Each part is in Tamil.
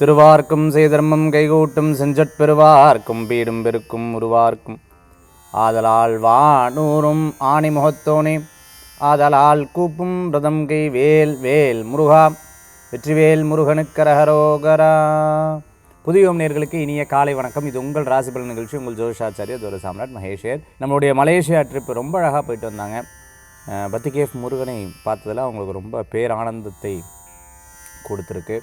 திருவார்க்கும் செய்தர்மம் கைகூட்டும் செஞ்சற்பெருவார்க்கும் பீடும் பெருக்கும் உருவார்க்கும். ஆதலால் வானூரும் ஆணி முகத்தோனே ஆதலால் கூப்பும் ரதம் கை வேல் வேல் முருகா வெற்றிவேல் முருகனுக்கரகரோகரா புதியோம் நேர்களுக்கு இனிய காலை வணக்கம். இது உங்கள் ராசிபலன் நிகழ்ச்சி. உங்கள் ஜோஷாச்சாரிய தோர சாம்ராட் மகேஷர் நம்மளுடைய மலேசியா ட்ரிப் ரொம்ப அழகாக போயிட்டு வந்தாங்க. பத்திகேஃப் முருகனை பார்த்ததில் அவங்களுக்கு ரொம்ப பேரானந்தத்தை கொடுத்துருக்கு.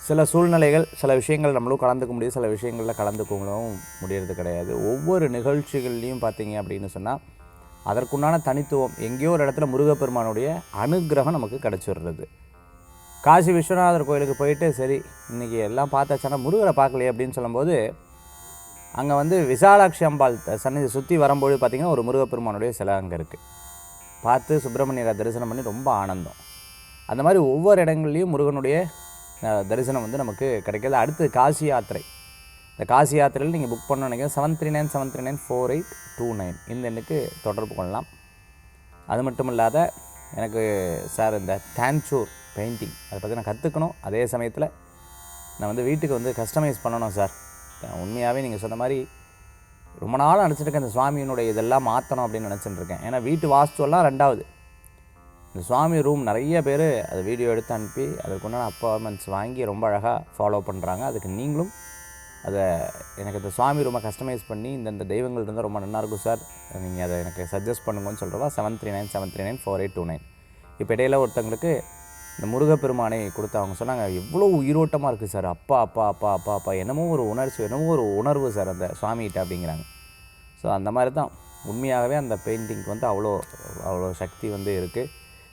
சில சூழ்நிலைகள் சில விஷயங்கள் நம்மளும் கலந்துக்க முடியும் சில விஷயங்களில் கலந்துக்கவும் முடியறது கிடையாது. ஒவ்வொரு நிகழ்ச்சிகள்லையும் பார்த்தீங்க அப்படின்னு சொன்னால் அதற்குண்டான தனித்துவம் எங்கேயோ ஒரு இடத்துல முருகப்பெருமானுடைய அனுக்கிரகம் நமக்கு கிடச்சிடுறது. காசி விஸ்வநாதர் கோயிலுக்கு போயிட்டு சரி இன்றைக்கி எல்லாம் பார்த்தாச்சானா முருகரை பார்க்கலையே அப்படின்னு சொல்லும்போது அங்கே வந்து விசாலாட்சி அம்பாள் த- சுற்றி வரும்போது பார்த்திங்கன்னா ஒரு முருகப்பெருமானுடைய சிலை அங்கே இருக்குது பார்த்து சுப்பிரமணியரை தரிசனம் பண்ணி ரொம்ப ஆனந்தம். அந்த மாதிரி ஒவ்வொரு இடங்கள்லையும் முருகனுடைய தரிசனம் வந்து நமக்கு கிடைக்கிது அடுத்து காசி யாத்திரை. இந்த காசி யாத்திரையில் நீங்கள் புக் பண்ண seven three nine seven three nine four eight two nine இந்த எண்ணுக்கு தொடர்பு கொள்ளலாம். அது மட்டும் இல்லாத எனக்கு சார் இந்த தேன்ச்சூர் பெயிண்டிங் அதை பற்றி நான் கற்றுக்கணும் அதே சமயத்தில் நான் வந்து வீட்டுக்கு வந்து கஸ்டமைஸ் பண்ணணும் சார் உண்மையாகவே நீங்கள் சொன்ன மாதிரி ரொம்ப நாளாக நினச்சிட்டு இருக்கேன் இந்த சுவாமியினுடைய இதெல்லாம் மாற்றணும் அப்படின்னு நினச்சிட்டு இருக்கேன். ஏன்னா வீட்டு வாஸ்துவெல்லாம் ரெண்டாவது. இந்த சுவாமி ரூம் நிறைய பேர் அதை வீடியோ எடுத்து அனுப்பி அதுக்குண்டான அப்பாயின்மெண்ட்ஸ் வாங்கி ரொம்ப அழகாக ஃபாலோ பண்ணுறாங்க அதுக்கு நீங்களும் அதை எனக்கு இந்த சுவாமி ரூமை கஸ்டமைஸ் பண்ணி இந்தந்த தெய்வங்கள் இருந்தால் ரொம்ப நல்லா இருக்கும் சார். நீங்கள் அதை எனக்கு சஜஸ்ட் பண்ணுங்கன்னு சொல்கிறவா seven three nine seven three nine four eight two nine இப்போ இடையில ஒருத்தங்களுக்கு இந்த முருகப்பெருமானை கொடுத்து அவங்க சொன்னாங்க எவ்வளோ உயிரோட்டமாக இருக்குது சார். அப்பா அப்பா அப்பா அப்பா அப்பா. என்னமோ ஒரு உணர்ச்சி என்னமோ ஒரு உணர்வு சார் அந்த சுவாமிகிட்ட அப்படிங்கிறாங்க. ஸோ அந்த மாதிரி தான். உண்மையாகவே அந்த பெயிண்டிங்க்கு வந்து அவ்வளோ அவ்வளோ சக்தி வந்து இருக்குது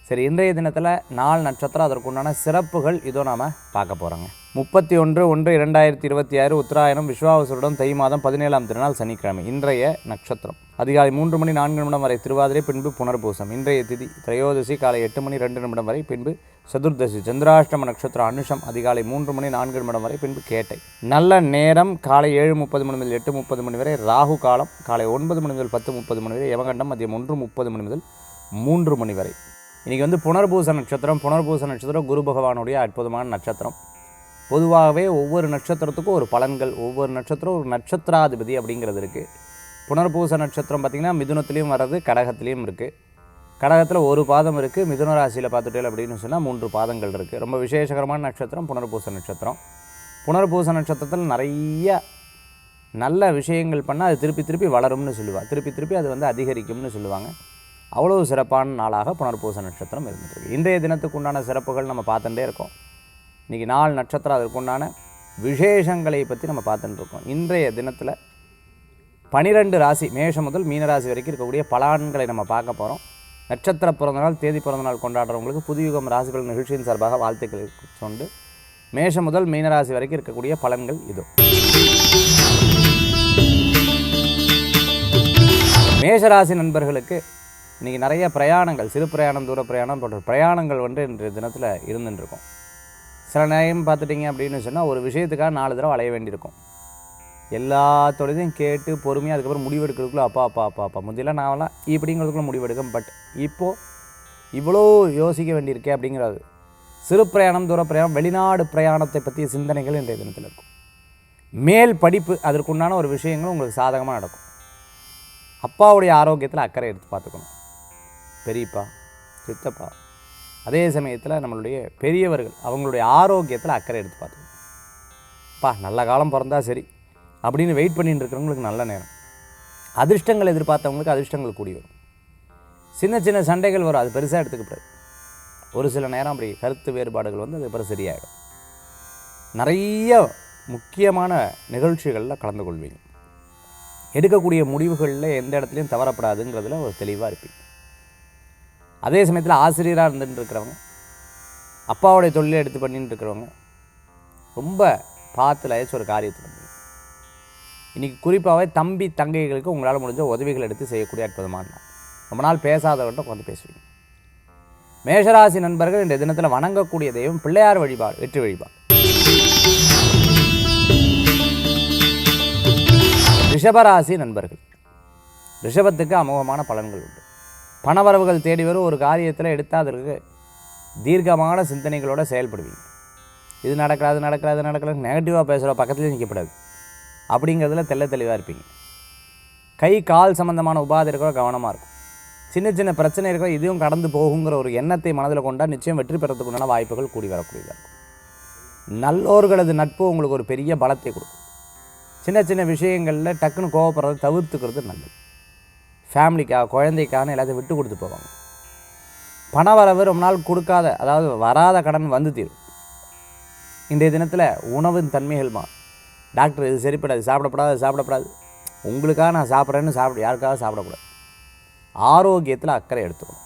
சரி இன்றைய தினத்தில் நாலு நட்சத்திரம் அதற்குண்டான சிறப்புகள் இதோ நாம் பார்க்க போகிறோங்க முப்பத்தி ஒன்று ஒன்று இரண்டாயிரத்தி இருபத்தி ஆறு உத்தராயணம் விஸ்வாவசருடன் தை மாதம் பதினேழாம் திருநாள் சனிக்கிழமை இன்றைய நட்சத்திரம். அதிகாலை மூன்று மணி நான்கு நிமிடம் வரை திருவாதிரை பின்பு புனர்பூசம். இன்றைய திதி திரையோதசி காலை எட்டு மணி ரெண்டு நிமிடம் வரை பின்பு சதுர்தசி சந்திராஷ்டம நட்சத்திரம் அனுஷம் அதிகாலை மூன்று மணி நான்கு நிமிடம் வரை பின்பு கேட்டை. நல்ல நேரம் காலை ஏழு முப்பது மணி முதல் எட்டு முப்பது மணி வரை ராகு காலம் காலை ஒன்பது மணி முதல் பத்து முப்பது மணி வரை யமகண்டம் மதியம் ஒன்று முப்பது மணி முதல் மூன்று மணி வரை. இன்றைக்கி வந்து புனர்பூச நட்சத்திரம் புனர்பூச நட்சத்திரம் குரு பகவானுடைய அற்புதமான நட்சத்திரம். பொதுவாகவே ஒவ்வொரு நட்சத்திரத்துக்கும் ஒரு பலன்கள் ஒவ்வொரு நட்சத்திரம் ஒரு நட்சத்திராதிபதி அப்படிங்கிறது இருக்குது புனர்பூச நட்சத்திரம் பார்த்திங்கன்னா மிதுனத்துலேயும் வர்றது கடகத்துலேயும் இருக்குது கடகத்தில் ஒரு பாதம் இருக்குது மிதுன ராசியில் பார்த்துட்டேன் அப்படின்னு சொன்னால் மூன்று பாதங்கள் இருக்குது ரொம்ப விசேஷகரமான நட்சத்திரம் புனர்பூச நட்சத்திரம். புனர்பூச நட்சத்திரத்தில் நிறைய நல்ல விஷயங்கள் பண்ணால் அது திருப்பி திருப்பி வளரும்னு சொல்லுவாள் திருப்பி திருப்பி அது வந்து அதிகரிக்கும்னு சொல்லுவாங்க. அவ்வளோ சிறப்பான நாளாக புனர்பூச நட்சத்திரம் இருந்தது இன்றைய தினத்துக்கு உண்டான சிறப்புகள் நம்ம பார்த்துட்டே இருக்கோம். இன்றைக்கி நாள் நட்சத்திரம் அதற்குண்டான விசேஷங்களை பற்றி நம்ம பார்த்துட்டு இருக்கோம். இன்றைய தினத்தில் பனிரெண்டு ராசி மேஷம் முதல் மீனராசி வரைக்கும் இருக்கக்கூடிய பலான்களை நம்ம பார்க்க போகிறோம் நட்சத்திர பிறந்தநாள் தேதி பிறந்தநாள் கொண்டாடுறவங்களுக்கு புதுயுகம் ராசிகள் நிகழ்ச்சியின் சார்பாக வாழ்த்துக்களை சொண்டு மேஷம் முதல் மீனராசி வரைக்கும் இருக்கக்கூடிய பலன்கள் இது. மேஷராசி நண்பர்களுக்கு இன்றைக்கி நிறைய பிரயாணங்கள் சிறு பிரயாணம் தூர பிரயாணம் போன்ற பிரயாணங்கள் வந்து இன்றைய தினத்தில் இருந்துட்டுருக்கும் சில நேரம் பார்த்துட்டிங்க அப்படின்னு சொன்னால் ஒரு விஷயத்துக்காக நாலு தடவை அலைய வேண்டியிருக்கும். எல்லா தொழிலையும் கேட்டு பொறுமையாக அதுக்கப்புறம் முடிவெடுக்கிறதுக்குள்ள அப்பா அப்பா அப்பா அப்பா முந்தையெல்லாம் நான்லாம் இப்படிங்கிறதுக்குள்ள முடிவெடுக்கும். பட் இப்போது இவ்வளோ யோசிக்க வேண்டியிருக்கே அப்படிங்கிறது. சிறு பிரயாணம் தூர பிரயாணம் வெளிநாடு பிரயாணத்தை பற்றிய சிந்தனைகள் இன்றைய தினத்தில் இருக்கும். மேல் படிப்பு அதற்குண்டான ஒரு விஷயங்களும் உங்களுக்கு சாதகமாக நடக்கும். அப்பாவுடைய ஆரோக்கியத்தில் அக்கறை எடுத்து பார்த்துக்கணும். பெரியப்பா சித்தப்பா. அதே சமயத்தில் நம்மளுடைய பெரியவர்கள் அவங்களுடைய ஆரோக்கியத்தில் அக்கறை எடுத்து பார்த்துக்கணும். பா நல்ல காலம் பிறந்தா சரி அப்படின்னு வெயிட் பண்ணிட்டு இருக்கிறவங்களுக்கு நல்ல நேரம். அதிர்ஷ்டங்கள் எதிர்பார்த்தவங்களுக்கு அதிர்ஷ்டங்கள் கூடி வரும். சின்ன சின்ன சண்டைகள் வரும். அது பெருசாக எடுத்துக்கப்படாது ஒரு சில நேரம் அப்படி கருத்து வேறுபாடுகள் வந்து அது சரியாயிடும். நிறைய முக்கியமான நிகழ்ச்சிகளில் கலந்து கொள்வீங்க. எடுக்கக்கூடிய முடிவுகளில் எந்த இடத்துலையும் தவறப்படாதுங்கிறதுல ஒரு தெளிவாக இருப்பீங்க. அதே சமயத்தில் ஆசிரியராக இருந்துட்டு இருக்கிறவங்க அப்பாவுடைய தொழிலை எடுத்து பண்ணிட்டு இருக்கிறவங்க ரொம்ப பார்த்து லயச்சு ஒரு காரியத்தை பண்ணுவீங்க இன்றைக்கி குறிப்பாகவே தம்பி தங்கைகளுக்கு உங்களால் முடிஞ்ச உதவிகள் எடுத்து செய்யக்கூடிய அற்புதமான நாள். ரொம்ப நாள் பேசாதவர்கிட்ட உட்காந்து பேசுவீங்க. மேஷராசி நண்பர்கள் இந்த தினத்தில் வணங்கக்கூடிய தெய்வம் பிள்ளையார் வழிபாடு வெற்றி வழிபாடு. ரிஷபராசி நண்பர்கள் ரிஷபத்துக்கு அமோகமான பலன்கள் உண்டு. பணவரவுகள் தேடி வரும் ஒரு காரியத்தில் எடுத்தால் அதற்கு தீர்க்கமான சிந்தனைகளோடு செயல்படுவீங்க. இது நடக்கிறாது நடக்கிறாது நடக்கிறது நெகட்டிவாக பேசுகிற பக்கத்துலேயே நிற்கப்படாது அப்படிங்கிறதுல தெள்ள தெளிவாக இருப்பீங்க. கை கால் சம்மந்தமான உபாதை இருக்கிற கவனமாக இருக்கும். சின்ன சின்ன பிரச்சனை இருக்கிற இதுவும் கடந்து போகுங்கிற ஒரு எண்ணத்தை மனதில் கொண்டால் நிச்சயம் வெற்றி பெறத்துக்குண்டான வாய்ப்புகள் கூடி வரக்கூடியதாக இருக்கும். நல்லோர்களது நட்பு உங்களுக்கு ஒரு பெரிய பலத்தை கொடுக்கும். சின்ன சின்ன விஷயங்களில் டக்குன்னு கோவப்படுறதை தவிர்த்துக்கிறது நல்லது. ஃபேமிலிக்காக குழந்தைக்காக எல்லாத்தையும் விட்டு கொடுத்து போவாங்க. பண வரவு ரொம்ப நாள் கொடுக்காத அதாவது வராத கடன் வந்து தீரும். இன்றைய தினத்தில் உணவின் தன்மைகள் மா டாக்டர் இது சரிப்படாது சாப்பிடப்படாது சாப்பிடப்படாது. உங்களுக்காக நான் சாப்பிட்றேன்னு சாப்பிட யாருக்காக சாப்பிடக்கூடாது. ஆரோக்கியத்தில் அக்கறை எடுத்துக்கணும்.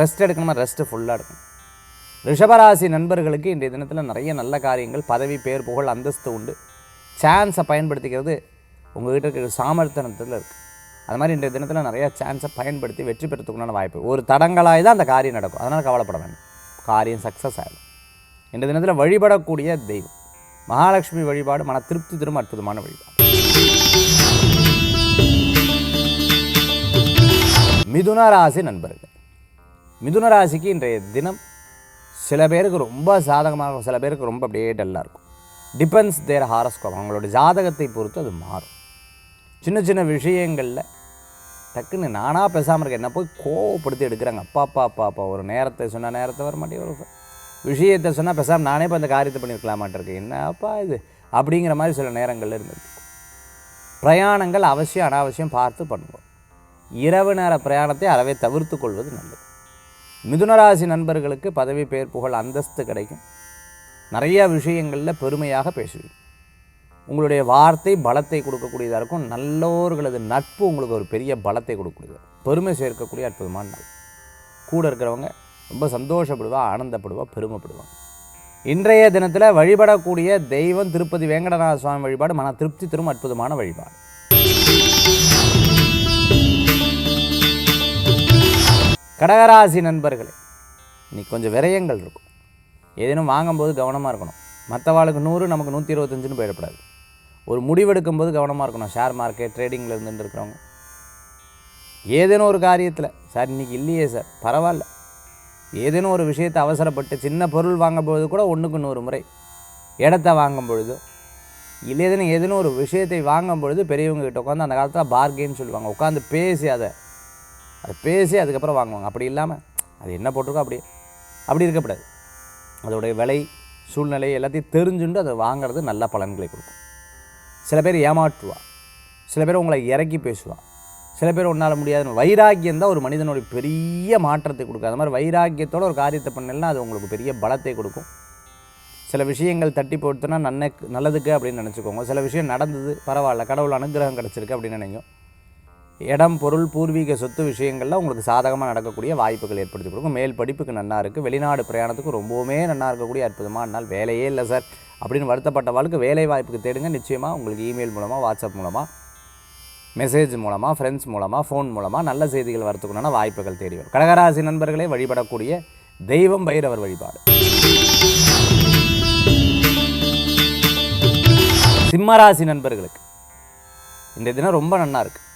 ரெஸ்ட் எடுக்கணுமா? ரெஸ்ட்டு ஃபுல்லாக எடுக்கணும். ரிஷபராசி நண்பர்களுக்கு இன்றைய தினத்தில் நிறைய நல்ல காரியங்கள் பதவி பேர் புகழ் அந்தஸ்து உண்டு. சான்ஸை பயன்படுத்திக்கிறது உங்கள்கிட்ட இருக்கிற சாமர்த்தனத்தில் இருக்குது அது மாதிரி இன்றைய தினத்தில் நிறைய சான்ஸை பயன்படுத்தி வெற்றி பெறத்துக்குண்டான வாய்ப்பு. ஒரு தடங்களாக தான் அந்த காரியம் நடக்கும். அதனால் கவலைப்பட வேண்டாம். காரியம் சக்ஸஸ் ஆகிடும் இன்றைய தினத்தில் வழிபடக்கூடிய தெய்வம். மகாலட்சுமி வழிபாடு மன திருப்தி திரும்ப அற்புதமான வழிபாடு. மிதுன ராசி நண்பர்கள் மிதுன ராசிக்கு இன்றைய தினம் சில பேருக்கு ரொம்ப சாதகமாக இருக்கும் சில பேருக்கு ரொம்ப அப்படியே டல்லாக இருக்கும். டிபெண்ட்ஸ் தேர் ஹாரஸ்கோப் அவங்களோட ஜாதகத்தை பொறுத்து அது மாறும். சின்ன சின்ன விஷயங்களில் டக்குன்னு நானாக பேசாமல் இருக்கேன். என்ன போய் கோவப்படுத்தி எடுக்கிறாங்க. அப்பா அப்பா அப்பா அப்பா. ஒரு நேரத்தை சொன்னால் நேரத்தை வர மாட்டேன் ஒரு விஷயத்தை சொன்னால் பேசாமல் நானே இப்போ அந்த காரியத்தை பண்ணியிருக்கலாமாட்டிருக்கேன் என்னப்பா இது? அப்படிங்கிற மாதிரி சில நேரங்களில் இருந்திருக்கு. பிரயாணங்கள் அவசியம் அனாவசியம் பார்த்து பண்ணுவோம். இரவு நேர பிரயாணத்தை அறவே தவிர்த்து கொள்வது நல்லது. மிதுனராசி நண்பர்களுக்கு பதவி பேர் புகழ் அந்தஸ்து கிடைக்கும். நிறையா விஷயங்களில் பெருமையாக பேசுவீங்க. உங்களுடைய வார்த்தை பலத்தை கொடுக்கக்கூடியதாக இருக்கும். நல்லோர்களது நட்பு உங்களுக்கு ஒரு பெரிய பலத்தை கொடுக்கக்கூடியது. பெருமை சேர்க்கக்கூடிய அற்புதமான நாள். கூட இருக்கிறவங்க ரொம்ப சந்தோஷப்படுவா ஆனந்தப்படுவா பெருமைப்படுவாங்க இன்றைய தினத்தில் வழிபடக்கூடிய தெய்வம் திருப்பதி வேங்கடநாத சுவாமி வழிபாடு மன திருப்தி தரும் அற்புதமான வழிபாடு. கடகராசி நண்பர்களே இன்னைக்கு கொஞ்சம் விரயங்கள் இருக்கும். ஏதேனும் வாங்கும்போது கவனமாக இருக்கணும். மற்றவாளுக்கு நூறு நமக்கு நூற்றி இருபத்தஞ்சுன்னு போயிடக்கூடாது ஒரு முடிவெடுக்கும் போது கவனமாக இருக்கணும். ஷேர் மார்க்கெட் ட்ரேடிங்கில் இருந்துட்டு இருக்கிறவங்க. ஏதேனும் ஒரு காரியத்தில் சார் இன்றைக்கி இல்லையே சார் பரவாயில்ல. ஏதேனும் ஒரு விஷயத்தை அவசரப்பட்டு சின்ன பொருள் வாங்கும்பொழுது கூட ஒன்றுக்கு நூறு முறை. இடத்த வாங்கும் பொழுதோ இல்லை ஏதேனும் ஏதேனும் ஒரு விஷயத்தை வாங்கும் பொழுது பெரியவங்ககிட்ட உட்காந்து அந்த காலத்தில் பார்கெயின் சொல்லுவாங்க. உட்காந்து பேசி அதை அதை பேசி அதுக்கப்புறம் வாங்குவாங்க. அப்படி இல்லாமல் அது என்ன போட்டிருக்கோ அப்படியே அப்படி இருக்கக்கூடாது அதோடைய விலை சூழ்நிலை எல்லாத்தையும் தெரிஞ்சுண்டு அதை வாங்கிறது நல்ல பலன்களை கொடுக்கும். சில பேர் ஏமாற்றுவா. சில பேர் உங்களை இறக்கி பேசுவா. சில பேர் உன்னால் முடியாது. வைராக்கியம் தான் ஒரு மனிதனுடைய பெரிய மாற்றத்தை கொடுக்கும். அது மாதிரி வைராக்கியத்தோட ஒரு காரியத்தை பண்ணலைன்னா அது உங்களுக்கு பெரிய பலத்தை கொடுக்கும். சில விஷயங்கள் தட்டி போட்டுனா நன்ன நல்லதுக்கு அப்படின்னு நினச்சிக்கோங்க. சில விஷயம் நடந்தது பரவாயில்ல. கடவுள் அனுகிரகம் கிடச்சிருக்கு அப்படின்னு நினைக்கும் இடம் பொருள் பூர்வீக சொத்து விஷயங்களில் உங்களுக்கு சாதகமாக நடக்கக்கூடிய வாய்ப்புகள் ஏற்படுத்தி கொடுக்கும். மேல் படிப்புக்கு நன்னா இருக்குது வெளிநாடு பிரயாணத்துக்கு ரொம்பவுமே நன்னா இருக்கக்கூடிய அற்புதமான நாள். வேலையே இல்லை சார். அப்படின்னு வருத்தப்பட்ட வாழ்க்கை வேலை வாய்ப்புக்கு தேடுங்க. நிச்சயமாக உங்களுக்கு இமெயில் மூலமாக வாட்ஸ்அப் மூலமாக மெசேஜ் மூலமாக ஃப்ரெண்ட்ஸ் மூலமாக ஃபோன் மூலமாக நல்ல செய்திகள் வரத்துக்குண்டான வாய்ப்புகள் தேடி வரும். கடகராசி நண்பர்களே வழிபடக்கூடிய தெய்வம் பைரவர் வழிபாடு. சிம்மராசி நண்பர்களுக்கு இந்த தினம் ரொம்ப நன்னா இருக்குது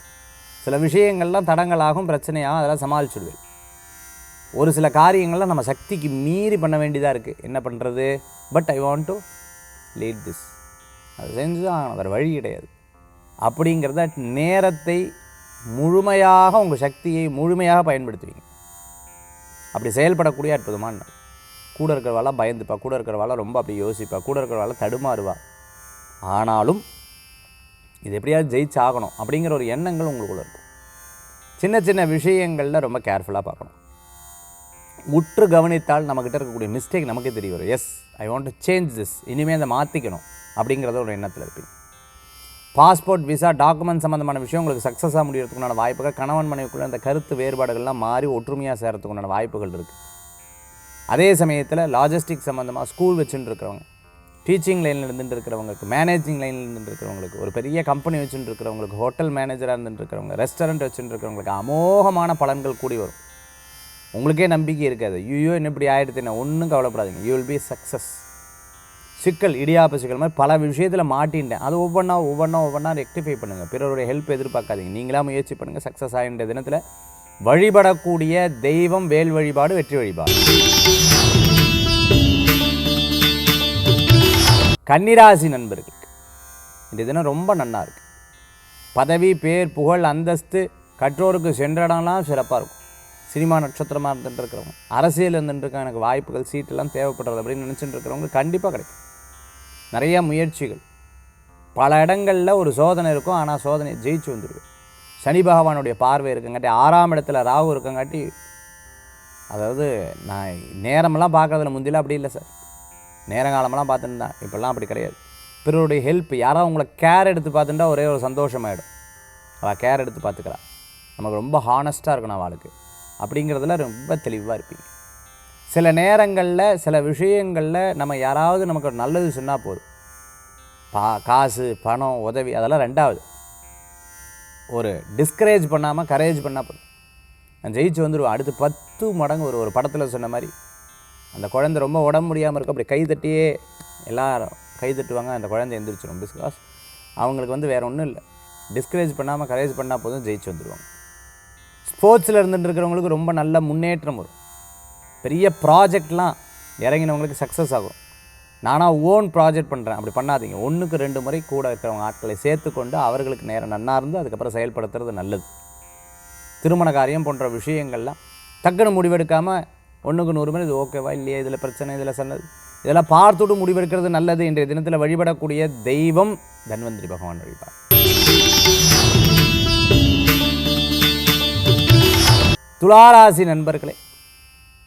சில விஷயங்கள்லாம் தடங்களாகும் பிரச்சனையாகும் அதெல்லாம் சமாளிச்சுடுவேன். ஒரு சில காரியங்கள்லாம் நம்ம சக்திக்கு மீறி பண்ண வேண்டியதாக இருக்குது என்ன பண்ணுறது but I want to lead this அது செஞ்சு தான் வேறு வழி கிடையாது. அப்படிங்கிறத நேரத்தை முழுமையாக உங்கள் சக்தியை முழுமையாக பயன்படுத்துவீங்க. அப்படி செயல்படக்கூடிய அற்புதமான கூட இருக்கிறவாலாம் பயந்துப்பா கூட இருக்கிறவாலாம் ரொம்ப அப்படி யோசிப்பா கூட இருக்கிறவாலாம் தடுமாறுவா. ஆனாலும் இது எப்படியாவது ஜெயிச்சாகணும் அப்படிங்கிற ஒரு எண்ணங்கள் உங்களுக்குள்ள இருக்கும். சின்ன சின்ன விஷயங்களில் ரொம்ப கேர்ஃபுல்லாக பார்க்கணும். உற்று கவனித்தால் நம்மக்கிட்ட இருக்கக்கூடிய மிஸ்டேக் நமக்கே தெரிய வரும். Yes I want to change this இனிமேல் அதை மாற்றிக்கணும் அப்படிங்கிறத ஒரு எண்ணத்தில் இருப்பீங்க. பாஸ்போர்ட் விசா டாக்குமெண்ட் சம்மந்தமான விஷயம் உங்களுக்கு சக்ஸஸாக முடியறதுக்குண்டான வாய்ப்புகள் கணவன் மனைவிக்குள்ள அந்த கருத்து வேறுபாடுகள்லாம் மாறி ஒற்றுமையாக சேரத்துக்குண்டான வாய்ப்புகள் இருக்குது அதே சமயத்தில் லாஜிஸ்டிக் சம்மந்தமாக ஸ்கூல் வச்சுட்டு இருக்கிறவங்க டீச்சிங் லைனில் இருந்துட்டு இருக்கிறவங்களுக்கு மேனேஜிங் லைனில் இருந்துட்டு இருக்கிறவங்களுக்கு ஒரு பெரிய கம்பெனி வச்சுட்டு இருக்கிறவங்களுக்கு ஹோட்டல் மேனேஜராக இருந்துட்டு இருக்கிறவங்க ரெஸ்டாரண்ட் வச்சுட்டு இருக்கிறவங்களுக்கு அமோகமான பலன்கள் கூடி வரும். உங்களுக்கே நம்பிக்கை இருக்காது. ஐயோ என்ன இப்படி ஆகிடுதுன்னா என்ன? ஒன்றும் கவலைப்படாதீங்க. யூ வில் பி சக்ஸஸ் சிக்கல் இடியாப்ப சிக்கல் மாதிரி பல விஷயத்தில் மாட்டின்ட்டேன். அது ஒவ்வொன்றா ஒவ்வொன்றா ஒவ்வொன்றா ரெக்டிஃபை பண்ணுங்கள் பிறருடைய ஹெல்ப் எதிர்பார்க்காதீங்க. நீங்களாக முயற்சி பண்ணுங்கள் சக்ஸஸ் ஆகின்ற தினத்தில் வழிபடக்கூடிய தெய்வம் வேல் வழிபாடு வெற்றி வழிபாடு. கன்னிராசி நண்பர்களுக்கு. இந்த தினம் ரொம்ப நன்னா இருக்குது பதவி பேர் புகழ் அந்தஸ்து கற்றோருக்கு சென்ற இடம்லாம் சிறப்பாக இருக்கும். சினிமா நட்சத்திரமாக இருந்துட்டு இருக்கிறவங்க அரசியல் இருந்துட்டு எனக்கு வாய்ப்புகள் சீட்டெல்லாம் தேவைப்படுறது அப்படின்னு நினச்சிட்டு இருக்கிறவங்க கண்டிப்பாக கிடைக்கும். நிறைய முயற்சிகள். பல இடங்களில் ஒரு சோதனை இருக்கும் ஆனால் சோதனையை ஜெயிச்சு வந்துடுவேன் சனி பகவானுடைய பார்வை இருக்குங்காட்டி ஆறாம் இடத்துல ராகு இருக்கங்காட்டி அதாவது நான் நேரமெல்லாம் பார்க்கறதுல முந்திலாம் அப்படி இல்லை சார். நேரங்காலமெல்லாம் பார்த்துட்டு இப்போல்லாம் அப்படி கிடையாது. பிறருடைய ஹெல்ப் யாராவது உங்களை கேர் எடுத்து பார்த்துட்டா ஒரே ஒரு சந்தோஷமாயிடும். அவள் கேர் எடுத்து பார்த்துக்கிறா. நமக்கு ரொம்ப ஹானஸ்ட்டாக இருக்கணும் அவளுக்கு அப்படிங்கிறதுல ரொம்ப தெளிவாக இருப்பீங்க. சில நேரங்களில் சில விஷயங்களில் நம்ம யாராவது நமக்கு ஒரு நல்லது சொன்னால் போதும். பா காசு பணம் உதவி அதெல்லாம் ரெண்டாவது. ஒரு டிஸ்கரேஜ் பண்ணாமல் கரேஜ் பண்ணால் போதும். நான் ஜெயிச்சு வந்துடுவேன் அடுத்து பத்து மடங்கு ஒரு ஒரு படத்தில் சொன்ன மாதிரி அந்த குழந்தை ரொம்ப உடம்பு முடியாமல் இருக்கும் அப்படி கை தட்டியே எல்லாரும் கை தட்டுவாங்க அந்த குழந்தை எந்திரிச்சிடும். பிகாஸ் அவங்களுக்கு வந்து வேறு ஒன்றும் இல்லை. டிஸ்கரேஜ் பண்ணாமல் கரேஜ் பண்ணால் போதும் ஜெயிச்சு வந்துடுவாங்க ஸ்போர்ட்ஸில் இருந்துட்டு இருக்கிறவங்களுக்கு ரொம்ப நல்ல முன்னேற்றம் வரும். பெரிய ப்ராஜெக்ட்லாம் இறங்கினவங்களுக்கு சக்ஸஸ் ஆகும். நானாக ஓன் ப்ராஜெக்ட் பண்ணுறேன் அப்படி பண்ணாதீங்க. ஒன்றுக்கு ரெண்டு முறை கூட இருக்கிறவங்க ஆட்களை சேர்த்துக்கொண்டு அவர்களுக்கு நேரம் நன்னாக இருந்து அதுக்கப்புறம் செயல்படுத்துறது நல்லது. திருமண காரியம் போன்ற விஷயங்கள்லாம் டக்குன்னு முடிவெடுக்காமல் ஒன்றுக்கு நூறு மணி இது ஓகேவா இல்லையா? இதில் பிரச்சனை இதில் சொன்னது இதெல்லாம் பார்த்துட்டு முடிவெடுக்கிறது நல்லது. இன்றைய தினத்தில் வழிபடக்கூடிய தெய்வம் தன்வந்திரி பகவான் வழிபாடு. துளாராசி நண்பர்களே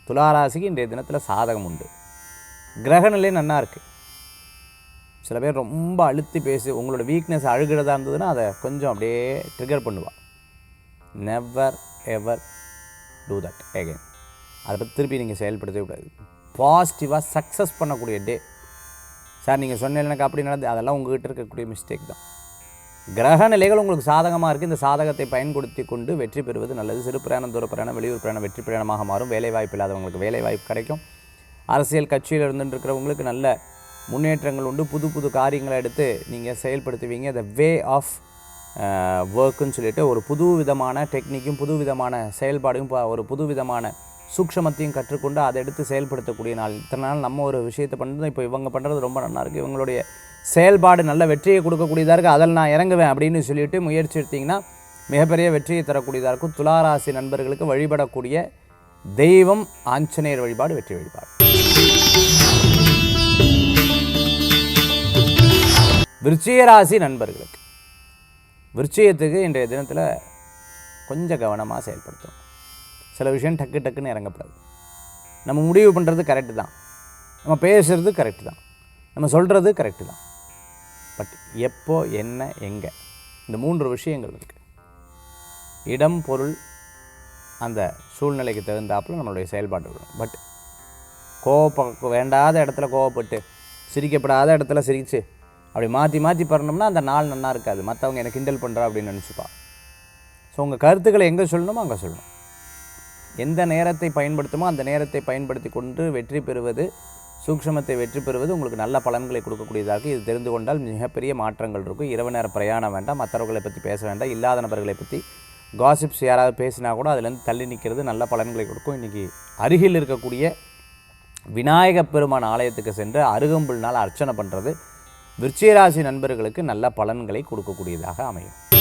துளாராசிக்கு இன்றைய தினத்தில் சாதகம் உண்டு. கிரகநிலை நல்லா இருக்குது சில பேர் ரொம்ப அழுத்தி பேசி உங்களோட வீக்னஸ் அழுகிறதா இருந்ததுன்னா அதை கொஞ்சம் அப்படியே ட்ரிகர் பண்ணுவாள் never ever do that again. அதை பற்றி திருப்பி நீங்கள் செயல்படுத்தவே கூடாது. பாசிட்டிவாக சக்ஸஸ் பண்ணக்கூடிய டே சார் நீங்கள் சொன்ன எனக்கு அப்படி நடந்து அதெல்லாம் உங்கள்கிட்ட இருக்கக்கூடிய மிஸ்டேக் தான். கிரக நிலைகள் உங்களுக்கு சாதகமாக இருக்குது இந்த சாதகத்தை பயன்படுத்தி கொண்டு வெற்றி பெறுவது நல்லது. சிறு பிரயாணம் தூர பிரயாணம் வெளியூர் பிரயாணம் வெற்றி பிரயாணமாக மாறும். வேலை வாய்ப்பு இல்லாதவங்களுக்கு வேலை வாய்ப்பு கிடைக்கும். அரசியல் கட்சியில் இருந்துட்டு இருக்கிறவங்களுக்கு நல்ல முன்னேற்றங்கள் உண்டு. புது புது காரியங்களை எடுத்து நீங்கள் செயல்படுத்துவீங்க. த வே ஆஃப் ஒர்க்குன்னு சொல்லிட்டு ஒரு புது விதமான டெக்னிக்கும் புது விதமான செயல்பாடும் ஒரு புது விதமான சூக்ஷமத்தையும் கற்றுக்கொண்டு அதை எடுத்து செயல்படுத்தக்கூடிய நாள். இத்தனை நாள் நம்ம ஒரு விஷயத்தை பண்ணுறது இப்போ இவங்க பண்ணுறது ரொம்ப நல்லா இருக்குது இவங்களுடைய செயல்பாடு நல்ல வெற்றியை கொடுக்கக்கூடியதாக இருக்குது அதில் நான் இறங்குவேன் அப்படின்னு சொல்லிட்டு முயற்சி எடுத்தீங்கன்னா மிகப்பெரிய வெற்றியை தரக்கூடியதாக இருக்கும். துளாராசி நண்பர்களுக்கு வழிபடக்கூடிய தெய்வம் ஆஞ்சநேயர் வழிபாடு வெற்றி வழிபாடு. விருச்சிகராசி நண்பர்களுக்கு. விருச்சியத்துக்கு இன்றைய தினத்தில் கொஞ்சம் கவனமாக செயல்படுத்தணும். சில விஷயம் டக்கு டக்குன்னு இறங்கப்படாது. நம்ம முடிவு பண்ணுறது கரெக்டு தான். நம்ம பேசுகிறது கரெக்டு தான். நம்ம சொல்கிறது கரெக்டு தான். பட் எப்போ என்ன எங்கே? இந்த மூன்று விஷயங்கள் இருக்குது இடம் பொருள் அந்த சூழ்நிலைக்கு தகுந்தாப்புல நம்மளுடைய செயல்பாடு வரும். பட் கோவப்ப வேண்டாத இடத்துல கோவப்பட்டு சிரிக்கப்படாத இடத்துல சிரித்து அப்படி மாற்றி மாற்றி பண்ணோம்னா அந்த நாள் நல்லா இருக்காது. மற்றவங்க எனக்கு கிண்டல் பண்ணுறா அப்படின்னு நினச்சிப்பா ஸோ உங்கள் கருத்துக்களை எங்கே சொல்லணுமோ அங்கே சொல்லணும். எந்த நேரத்தை பயன்படுத்துமோ அந்த நேரத்தை பயன்படுத்தி கொண்டு வெற்றி பெறுவது சூக்ஷமத்தை வெற்றி பெறுவது உங்களுக்கு நல்ல பலன்களை கொடுக்கக்கூடியதாக இது தெரிந்து கொண்டால் மிகப்பெரிய மாற்றங்கள் இருக்கும். இரவு நேர பிரயாணம் வேண்டாம் மற்றவர்களை பற்றி பேச வேண்டாம் இல்லாத நபர்களை பற்றி காசிப்ஸ் யாராவது பேசினா கூட அதுலேருந்து தள்ளி நிற்கிறது நல்ல பலன்களை கொடுக்கும். இன்றைக்கி அருகில் இருக்கக்கூடிய விநாயகப் பெருமான் ஆலயத்துக்கு சென்று அருகம்புல்னால் அர்ச்சனை பண்ணுறது விருச்சிகராசி நண்பர்களுக்கு நல்ல பலன்களை கொடுக்கக்கூடியதாக அமையும்.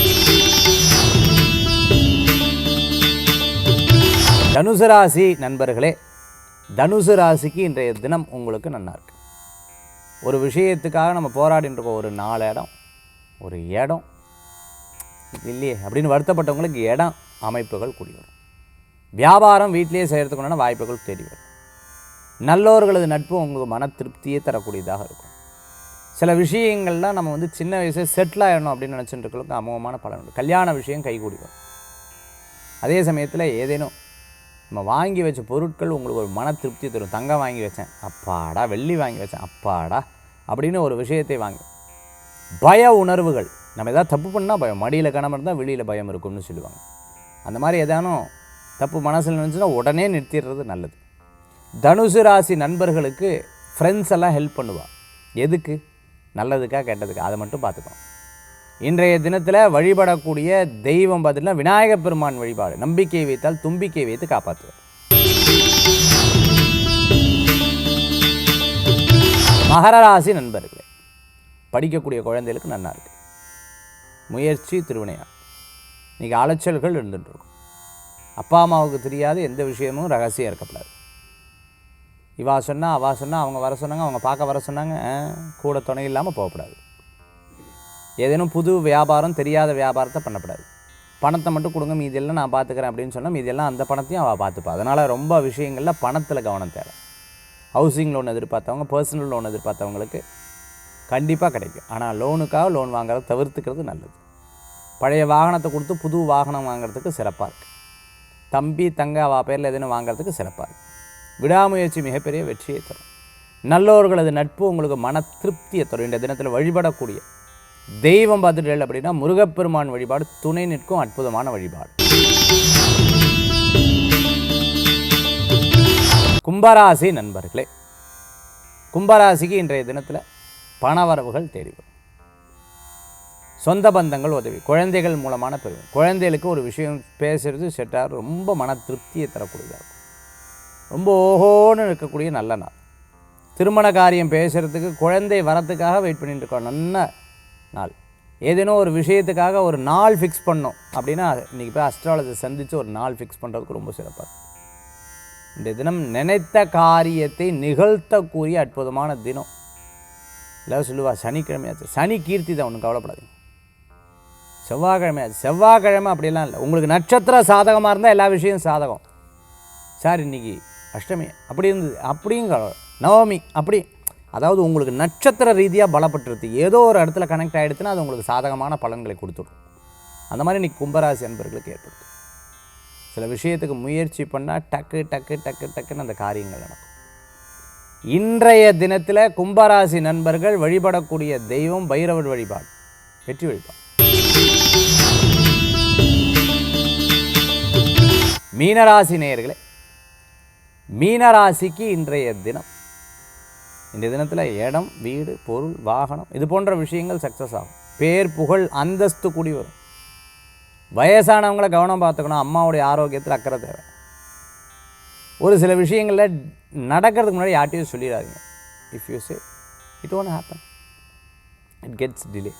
தனுசு ராசி நண்பர்களே தனுசு ராசிக்கு இன்றைய தினம் உங்களுக்கு நல்லா இருக்குது ஒரு விஷயத்துக்காக நம்ம போராடிட்டு இருக்கோம். ஒரு நாலு இடம் ஒரு இடம். இல்லையே அப்படின்னு வருத்தப்பட்டவங்களுக்கு இடம் அமைப்புகள் கூடி வரும். வியாபாரம் வீட்டிலேயே செய்கிறதுக்குண்டான வாய்ப்புகள் தேடி வரும். நல்லோர்களது நட்பு உங்களுக்கு மன திருப்தியை தரக்கூடியதாக இருக்கும். சில விஷயங்கள்லாம் நம்ம வந்து சின்ன வயசுல செட்டில் ஆகிடணும் அப்படின்னு நினச்சிட்டு இருக்கிறவங்களுக்கு அமோகமான பலன் உண்டு. கல்யாண விஷயம் கைகூடி வரும். அதே சமயத்தில் ஏதேனும் நம்ம வாங்கி வச்ச பொருட்கள் உங்களுக்கு ஒரு மன திருப்தி தரும். தங்கம் வாங்கி வச்சேன். அப்பாடா வெள்ளி வாங்கி வச்சேன். அப்பாடா அப்படின்னு ஒரு விஷயத்தை வாங்கி. பய உணர்வுகள். நம்ம எதாவது தப்பு பண்ணால் பயம். மடியில் கணம் இருந்தால் வெளியில் பயம் இருக்கும்னு சொல்லுவாங்க. அந்த மாதிரி எதானும் தப்பு மனசில் நினச்சுன்னா உடனே நிறுத்திடுறது நல்லது. தனுசு ராசி நண்பர்களுக்கு ஃப்ரெண்ட்ஸ் எல்லாம் ஹெல்ப் பண்ணுவாள் எதுக்கு? நல்லதுக்கா கெட்டதுக்கா? அதை மட்டும் பார்த்துக்கணும். இன்றைய தினத்தில் வழிபடக்கூடிய தெய்வம் பார்த்தீங்கன்னா விநாயகப் பெருமான் வழிபாடு. நம்பிக்கை வைத்தால் தும்பிக்கை வைத்து காப்பாற்றுவார். மகர ராசி நண்பர்களே படிக்கக்கூடிய குழந்தைகளுக்கு நல்லா இருக்குது முயற்சி திருவினையா இன்றைக்கி அலைச்சல்கள் இருந்துட்டுருக்கும். அப்பா அம்மாவுக்கு தெரியாத எந்த விஷயமும் ரகசியம் இருக்கப்படாது. இவா சொன்னால் அவா சொன்னால் அவங்க வர சொன்னாங்க அவங்க பார்க்க வர சொன்னாங்க கூட துணை இல்லாமல் போகக்கூடாது ஏதேனும் புது வியாபாரம் தெரியாத வியாபாரத்தை பண்ணக்கூடாது. பணத்தை மட்டும் கொடுங்க மீதியெல்லாம் நான் பார்த்துக்கிறேன் அப்படின்னு சொன்னால் மீதியெல்லாம் அந்த பணத்தையும் அவள் பார்த்துப்பா. அதனால் ரொம்ப விஷயங்களில் பணத்தில் கவனம் தேவை. ஹவுசிங் லோன் எதிர்பார்த்தவங்க பர்சனல் லோன் எதிர்பார்த்தவங்களுக்கு கண்டிப்பாக கிடைக்கும். ஆனால் லோனுக்காக லோன் வாங்குறத தவிர்த்துக்கிறது நல்லது. பழைய வாகனத்தை கொடுத்து புது வாகனம் வாங்குறதுக்கு சிறப்பாக இருக்குது தம்பி தங்க அவா பேரில் எதுன்னு வாங்குறதுக்கு சிறப்பாக இருக்குது விடாமுயற்சி மிகப்பெரிய வெற்றியை தரும். நல்லோர்களது நட்பு உங்களுக்கு மன திருப்தியை தரும். இந்த தினத்தில் வழிபடக்கூடிய தெய்வம் பார்த்துட்டேன் அப்படின்னா முருகப்பெருமான் வழிபாடு துணை நிற்கும் அற்புதமான வழிபாடு. கும்பராசி நண்பர்களே கும்பராசிக்கு இன்றைய தினத்தில் பணவரவுகள் தேடி வரும். சொந்த பந்தங்கள் உதவி குழந்தைகள் மூலமான பெருமை குழந்தைகளுக்கு ஒரு விஷயம் பேசுறது செட்டார் ரொம்ப மன திருப்தியை தரக்கூடியதாக இருக்கும். ரொம்ப ஓஹோன்னு இருக்கக்கூடிய நல்ல நாள். திருமண காரியம் பேசுகிறதுக்கு குழந்தை வரத்துக்காக வெயிட் பண்ணிட்டு இருக்கோம். நல்ல நாள். ஏதேனோ ஒரு விஷயத்துக்காக ஒரு நாள் ஃபிக்ஸ் பண்ணோம் அப்படின்னா இன்றைக்கி போய் அஸ்ட்ராலஜி சந்தித்து ஒரு நாள் ஃபிக்ஸ் பண்ணுறதுக்கு ரொம்ப சிறப்பாக இந்த தினம் நினைத்த காரியத்தை நிகழ்த்தக்கூடிய அற்புதமான தினம். இல்லை சொல்லுவா சனிக்கிழமையாச்சு சனி கீர்த்தி தான் ஒன்றும் கவலைப்படாதீங்க. செவ்வாய்க்கிழமையாச்சு செவ்வாய்க்கிழமை அப்படிலாம் இல்லை. உங்களுக்கு நட்சத்திரம் சாதகமாக இருந்தால் எல்லா விஷயம் சாதகம். சார் இன்றைக்கி அஷ்டமி. அப்படி இருந்தது. அப்படியும் நவமி. அப்படி அதாவது உங்களுக்கு நட்சத்திர ரீதியாக பலப்பட்டுருது ஏதோ ஒரு இடத்துல கனெக்ட் ஆகிடுச்சுன்னா அது உங்களுக்கு சாதகமான பலன்களை கொடுத்துடும். அந்த மாதிரி இன்னைக்கு கும்பராசி அன்பர்களுக்கு ஏற்படுத்தும் சில விஷயத்துக்கு முயற்சி பண்ணால் டக்கு டக்கு டக்கு டக்குன்னு அந்த காரியங்கள் நடக்கும். இன்றைய தினத்தில் கும்பராசி நண்பர்கள் வழிபடக்கூடிய தெய்வம் பைரவர் வழிபாடு. வெற்றி வழிபாடு. மீனராசி நேயர்களே மீனராசிக்கு இன்றைய தினம் இந்த தினத்தில் இடம் வீடு பொருள் வாகனம் இது போன்ற விஷயங்கள் சக்ஸஸ் ஆகும். பேர் புகழ் அந்தஸ்து கூடி வரும். வயசானவங்கள கவனம் பார்த்துக்கணும். அம்மாவுடைய ஆரோக்கியத்தில் அக்கறை தேவை. ஒரு சில விஷயங்களில் நடக்கிறதுக்கு முன்னாடி யார்ட்டையும் சொல்லிடாதீங்க. If you say it won't happen it gets delay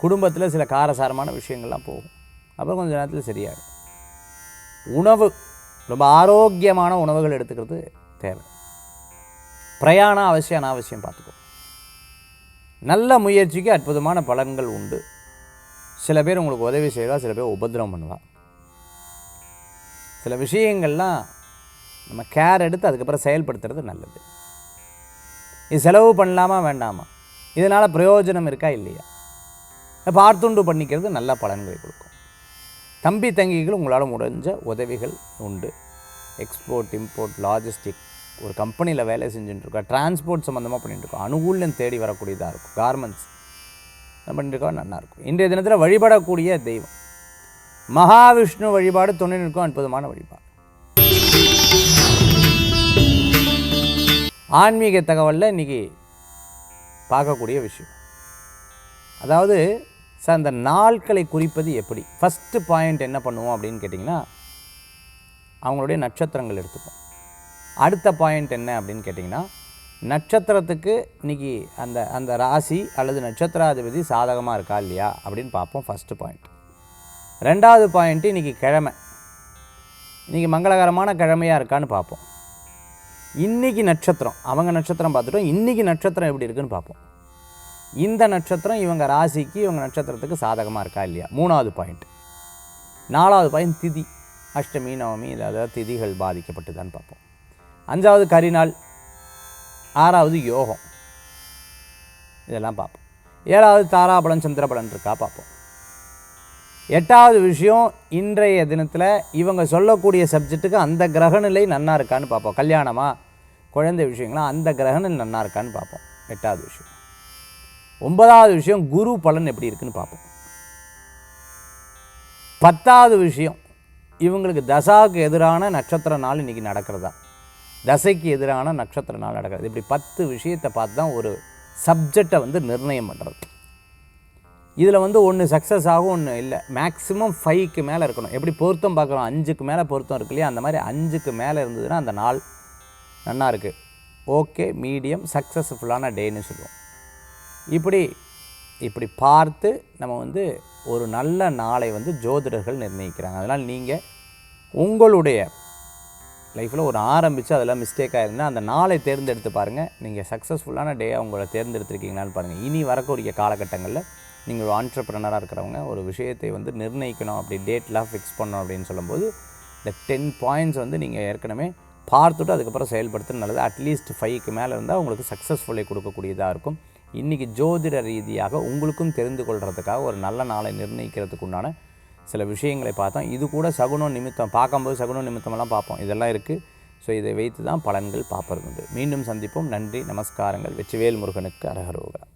குடும்பத்தில் சில காரசாரமான விஷயங்கள்லாம் போகும். அப்புறம் கொஞ்சம் நேரத்தில் சரியாகும் உணவு ரொம்ப ஆரோக்கியமான உணவுகள் எடுத்துக்கிறது தேவை. பிரயாணம் அவசியம் அனாவசியம் பார்த்துக்கோ. நல்ல முயற்சிக்கு அற்புதமான பலன்கள் உண்டு. சில பேர் உங்களுக்கு உதவி செய்வா சில பேர் உபதிரவம் பண்ணுவா. சில விஷயங்கள்லாம் நம்ம கேர் எடுத்து அதுக்கப்புறம் செயல்படுத்துறது நல்லது. இது செலவு பண்ணலாமா வேண்டாமா? இதனால் பிரயோஜனம் இருக்கா இல்லையா? பார்த்துண்டு பண்ணிக்கிறது நல்ல பலன்களை கொடுக்கும். தம்பி தங்கிகள் உங்களால் முடிஞ்ச உதவிகள் உண்டு. எக்ஸ்போர்ட் இம்போர்ட் லாஜிஸ்டிக் ஒரு கம்பெனியில் வேலை செஞ்சுட்டு இருக்கோம் டிரான்ஸ்போர்ட் சம்மந்தமாக பண்ணிட்டுருக்கோம் அனுகூலம் தேடி வரக்கூடியதாக இருக்கும் கார்மெண்ட்ஸ் பண்ணிட்டு இருக்கோம். நல்லாயிருக்கும் இன்றைய தினத்தில் வழிபடக்கூடிய தெய்வம். மகாவிஷ்ணு வழிபாடு துணை நிற்கும் அற்புதமான வழிபாடு. ஆன்மீக தகவலில் இன்றைக்கி பார்க்கக்கூடிய விஷயம். அதாவது சார் அந்த நாட்களை குறிப்பது எப்படி? ஃபஸ்ட்டு பாயிண்ட் என்ன பண்ணுவோம் அப்படின்னு கேட்டிங்கன்னா அவங்களுடைய நட்சத்திரங்கள் எடுத்துப்போம். அடுத்த பாயிண்ட் என்ன அப்படின்னு கேட்டிங்கன்னா நட்சத்திரத்துக்கு இன்னைக்கு அந்த அந்த ராசி அல்லது நட்சத்திராதிபதி சாதகமாக இருக்கா இல்லையா அப்படின்னு பார்ப்போம் ஃபஸ்ட்டு பாயிண்ட் ரெண்டாவது பாயிண்ட்டு இன்றைக்கி கிழமை. இன்றைக்கி மங்களகரமான கிழமையாக இருக்கான்னு பார்ப்போம். இன்றைக்கி நட்சத்திரம் அவங்க நட்சத்திரம் பார்த்துட்டோம் இன்றைக்கி நட்சத்திரம் எப்படி இருக்குன்னு பார்ப்போம். இந்த நட்சத்திரம் இவங்க ராசிக்கு இவங்க நட்சத்திரத்துக்கு சாதகமாக இருக்கா இல்லையா? மூணாவது பாயிண்ட் நாலாவது பாயிண்ட் திதி. அஷ்டமி நவமி இதாவது திதிகள் பாதிக்கப்பட்டுதான்னு பார்ப்போம். அஞ்சாவது கரிநாள் ஆறாவது யோகம். இதெல்லாம் பார்ப்போம். ஏழாவது தாராபலன் சந்திரபலன் இருக்கா பார்ப்போம். எட்டாவது விஷயம் இன்றைய தினத்தில் இவங்க சொல்லக்கூடிய சப்ஜெக்ட்டுக்கு அந்த கிரகநிலை நன்னா இருக்கான்னு பார்ப்போம். கல்யாணமா குழந்தை விஷயங்களா அந்த கிரகநிலை நன்னா இருக்கான்னு பார்ப்போம். எட்டாவது விஷயம். ஒன்பதாவது விஷயம் குரு பலன் எப்படி இருக்குன்னு பார்ப்போம். பத்தாவது விஷயம் இவங்களுக்கு தசாவுக்கு எதிரான நட்சத்திர நாள் இன்றைக்கி நடக்கிறதா? தசைக்கு எதிரான நட்சத்திர நாள் நடக்கிறது. இப்படி பத்து விஷயத்தை பார்த்து தான் ஒரு சப்ஜெக்டை வந்து நிர்ணயம் பண்ணுறது இதில் வந்து ஒன்று சக்ஸஸ் ஆகும் ஒன்று இல்லை. மேக்ஸிமம் ஃபைவ்க்கு மேலே இருக்கணும். எப்படி பொருத்தம் பார்க்குறோம்? அஞ்சுக்கு மேலே பொருத்தம் இருக்கு இல்லையா? அந்த மாதிரி அஞ்சுக்கு மேலே இருந்ததுன்னா அந்த நாள் நன்னா இருக்குது ஓகே மீடியம் சக்ஸஸ்ஃபுல்லான டேன்னு சொல்லுவோம். இப்படி இப்படி பார்த்து நம்ம வந்து ஒரு நல்ல நாளை வந்து ஜோதிடர்கள் நிர்ணயிக்கிறாங்க. அதனால் நீங்கள் உங்களுடைய லைஃப்பில் ஒரு ஆரம்பித்து அதெல்லாம் மிஸ்டேக் ஆயிருந்தா அந்த நாளை தேர்ந்தெடுத்து பாருங்கள் நீங்கள் சக்ஸஸ்ஃபுல்லான டேயாக உங்களை தேர்ந்தெடுத்துருக்கீங்களான்னு பாருங்கள் இனி வரக்கூடிய காலகட்டங்களில் நீங்கள் ஒரு ஆண்டர்ப்ரனராக இருக்கிறவங்க ஒரு விஷயத்தை வந்து நிர்ணயிக்கணும் அப்படி டேட்லாம் ஃபிக்ஸ் பண்ணணும் அப்படின்னு சொல்லும்போது இந்த டென் பாயிண்ட்ஸ் வந்து நீங்கள் ஏற்கனவே பார்த்துட்டு அதுக்கப்புறம் செயல்படுத்துறது நல்லது. அட்லீஸ்ட் ஃபைவ்க்கு மேலே இருந்தால் உங்களுக்கு சக்ஸஸ்ஃபுல்லை கொடுக்கக்கூடியதாக இருக்கும். இன்றைக்கி ஜோதிட ரீதியாக உங்களுக்கும் தெரிந்து கொள்கிறதுக்காக ஒரு நல்ல நாளை நிர்ணயிக்கிறதுக்கு உண்டான சில விஷயங்களை பார்த்தோம். இது கூட சகுனம் நிமித்தம் பார்க்கும்போது சகுனம் நிமித்தமெல்லாம் பார்ப்போம். இதெல்லாம் இருக்குது ஸோ இதை வைத்து தான் பலன்கள் பார்ப்பது உண்டு. மீண்டும் சந்திப்போம். நன்றி நமஸ்காரங்கள். வெற்றிவேல் முருகனுக்கு அரகரோகரா